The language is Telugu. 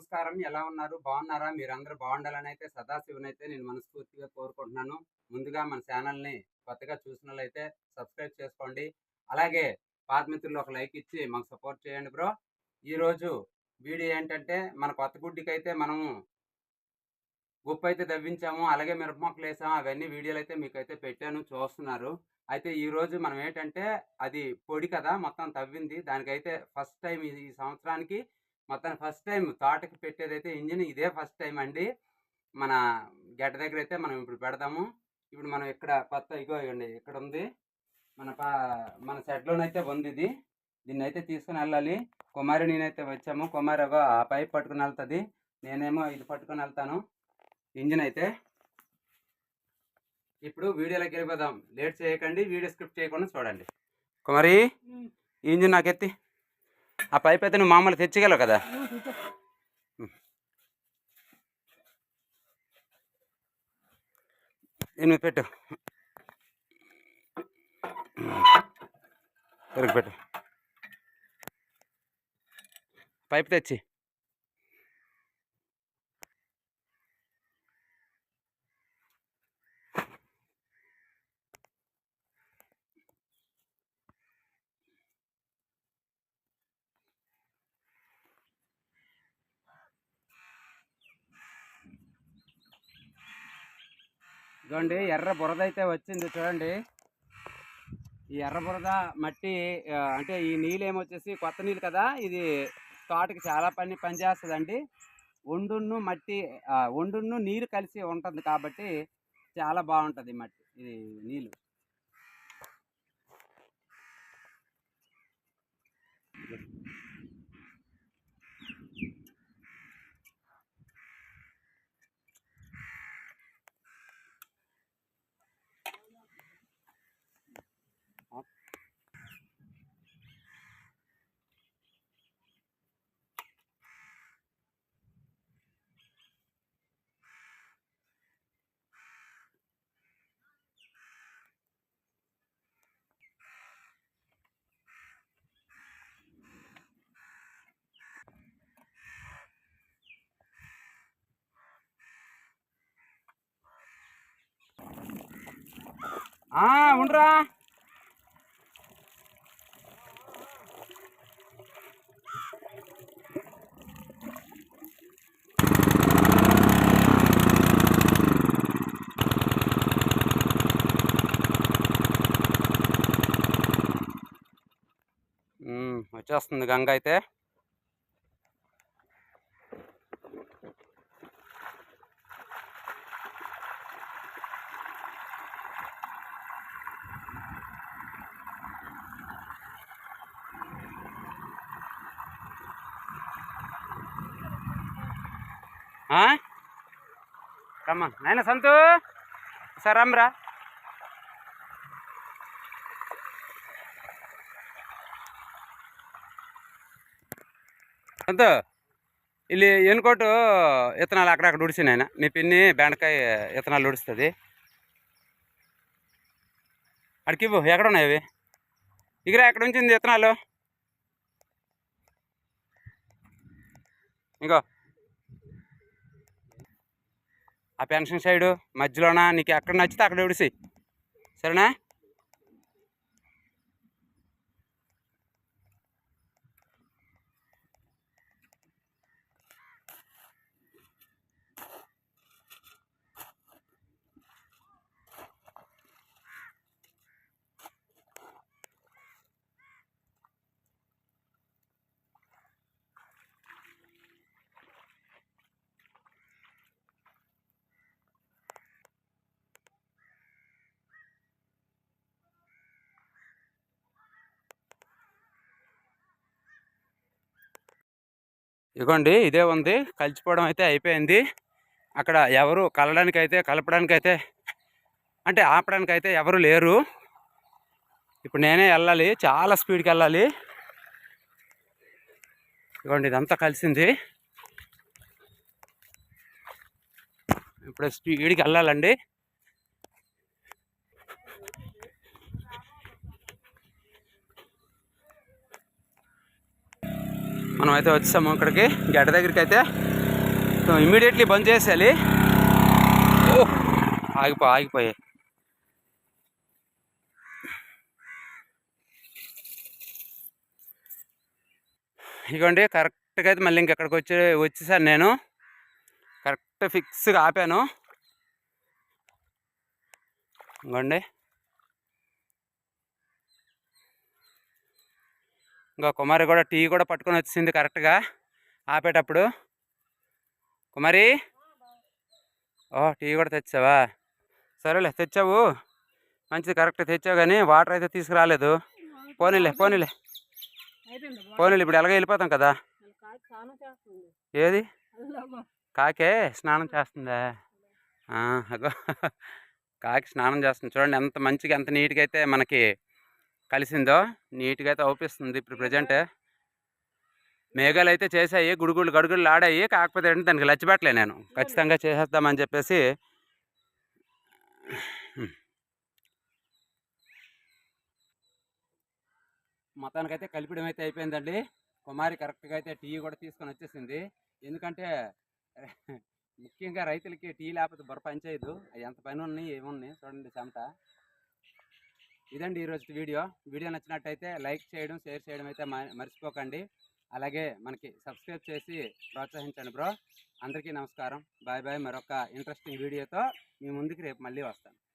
నమస్కారం. ఎలా ఉన్నారు? బాగున్నారా? మీరందరూ బాగుండాలని అయితే సదాశివుని అయితే నేను మనస్ఫూర్తిగా కోరుకుంటున్నాను. ముందుగా మన ఛానల్ని కొత్తగా చూసినట్లయితే సబ్స్క్రైబ్ చేసుకోండి. అలాగే పాత మిత్రులు ఒక లైక్ ఇచ్చి మాకు సపోర్ట్ చేయండి బ్రో. ఈరోజు వీడియో ఏంటంటే మన కొత్త గుడ్డికైతే అయితే మనము గుప్పు అయితే తవ్వించాము అలాగే మిరప మొక్కలు వేసాము అవన్నీ వీడియోలు అయితే మీకు అయితే పెట్టాను చూస్తున్నారు. అయితే ఈరోజు మనం ఏంటంటే అది పొడి కదా మొత్తం తవ్వింది. దానికైతే ఫస్ట్ టైం ఈ సంవత్సరానికి మొత్తం ఫస్ట్ టైం తోటకి పెట్టేదైతే ఇంజిన్ ఇదే ఫస్ట్ టైం అండి. మన గడ్డ దగ్గర అయితే మనం ఇప్పుడు పెడదాము ఇప్పుడు మనం ఇక్కడ కొత్త ఇగో ఇవ్వండి ఇక్కడ ఉంది. మన పా మన షెడ్లోనైతే ఉంది ఇది దీన్ని అయితే తీసుకుని వెళ్ళాలి. కుమారి నేనైతే వచ్చాము. కుమారి ఒక ఆ పైప్ పట్టుకుని వెళ్తుంది. నేనేమో ఇది పట్టుకొని వెళ్తాను. ఇంజిన్ అయితే ఇప్పుడు వీడియోలోకి వెళ్ళిపోదాం. లేట్ చేయకండి. వీడియో స్క్రిప్ట్ చేయకుండా చూడండి. కుమారి ఇంజిన్ నాకు ఎత్తి ఆ పైప్ అయితే నువ్వు మామూలు తెచ్చగలవు కదా? ఎనిమిది పెట్టు. పెట్టు. పైప్ తెచ్చి. ఇదిగోండి ఎర్ర బురద అయితే వచ్చింది చూడండి. ఈ ఎర్ర బురద మట్టి అంటే ఈ నీళ్ళు ఏమొచ్చేసి కొత్త నీళ్ళు కదా ఇది తోటకి చాలా పని పనిచేస్తుందండి ఒండును మట్టి ఒండును నీరు కలిసి ఉంటుంది కాబట్టి చాలా బాగుంటుంది మట్టి ఇది నీళ్ళు. ఆ, ఉండరా. వచ్చేస్తుంది గంగ అయితే. కమ్మా నాయన సంతు సార్ రమ్మరా సంతు ಇಲ್ಲಿ ఎన్కోటు ఇత్తనాలు అక్కడక్కడ ఉడిసి నాయన నీ పిన్ని బెండకాయ ఇత్తనాలు ఉడుస్తుంది అడికి ఇవ్వు ఎక్కడ ఉన్నాయి అవి ఇగరా ఎక్కడ ఉంచింది ఇత్తనాలు ఇంకో ఆ పెన్షన్ సైడు మధ్యలోన? నీకు ఎక్కడ నచ్చితే అక్కడ విడిసి సరేనా? ఇదిగోండి ఇదే ఉంది. కలిసిపోవడం అయితే అయిపోయింది. అక్కడ ఎవరు కలడానికైతే కలపడానికైతే అంటే ఆపడానికి అయితే ఎవరు లేరు. ఇప్పుడు నేనే వెళ్ళాలి చాలా స్పీడ్కి వెళ్ళాలి. ఇదిగోండి ఇదంతా కలిసింది. ఇప్పుడు స్పీడ్కి వెళ్ళాలండి. మనం అయితే వచ్చాము ఇక్కడికి. గడ్డ దగ్గరికి అయితే ఇమీడియట్లీ బంద్ చేసేయాలి. ఓ ఆగిపో ఆగిపోయాయి ఇదిగోండి కరెక్ట్గా అయితే మళ్ళీ ఇంకెక్కడికి వచ్చి వచ్చేసాను నేను. కరెక్ట్ ఫిక్స్గా ఆపాను. ఇంకోండి ఇంకా కుమారి కూడా టీ కూడా పట్టుకొని వచ్చింది కరెక్ట్గా ఆపేటప్పుడు. కుమారి? ఓ టీ కూడా తెచ్చావా? సరేలే తెచ్చావు. మంచిది కరెక్ట్ తెచ్చావు కానీ వాటర్ అయితే తీసుకురాలేదు. పోనీలే పోనీలే. పోనీలే ఇప్పుడు ఎలాగో వెళ్ళిపోతాం కదా. ఏది? కాకే స్నానం చేస్తుందా? అగో. కాకి స్నానం చేస్తుంది. చూడండి ఎంత మంచిగా ఎంత నీట్గా అయితే మనకి కలిసిందో నీట్గా అయితే అవుపిస్తుంది. ఇప్పుడు ప్రజెంట్ మేఘాలు అయితే చేసాయి గుడుగుళ్ళు గడుగుళ్ళు ఆడాయి కాకపోతే అంటే దానికి లచ్చిపెట్టలే నేను. ఖచ్చితంగా చేసేద్దామని చెప్పేసి మొత్తానికైతే కలిపడం అయితే అయిపోయిందండి. కుమారి కరెక్ట్గా అయితే టీ కూడా తీసుకొని వచ్చేసింది. ఎందుకంటే ముఖ్యంగా రైతులకి టీ లేకపోతే బొర పని చేయదు అవి ఎంత పని ఉన్నాయి ఏమున్నాయి చూడండి చెమట. ఇదండి ఈరోజు వీడియో. వీడియో నచ్చినట్టయితే లైక్ చేయడం షేర్ చేయడం అయితే మ- మర్చిపోకండి. అలాగే మనకి సబ్స్క్రైబ్ చేసి ప్రోత్సహించండి బ్రో. అందరికీ నమస్కారం. Bye bye. మరొక ఇంట్రెస్టింగ్ వీడియోతో మీ ముందుకి రేపు మళ్ళీ వస్తాను.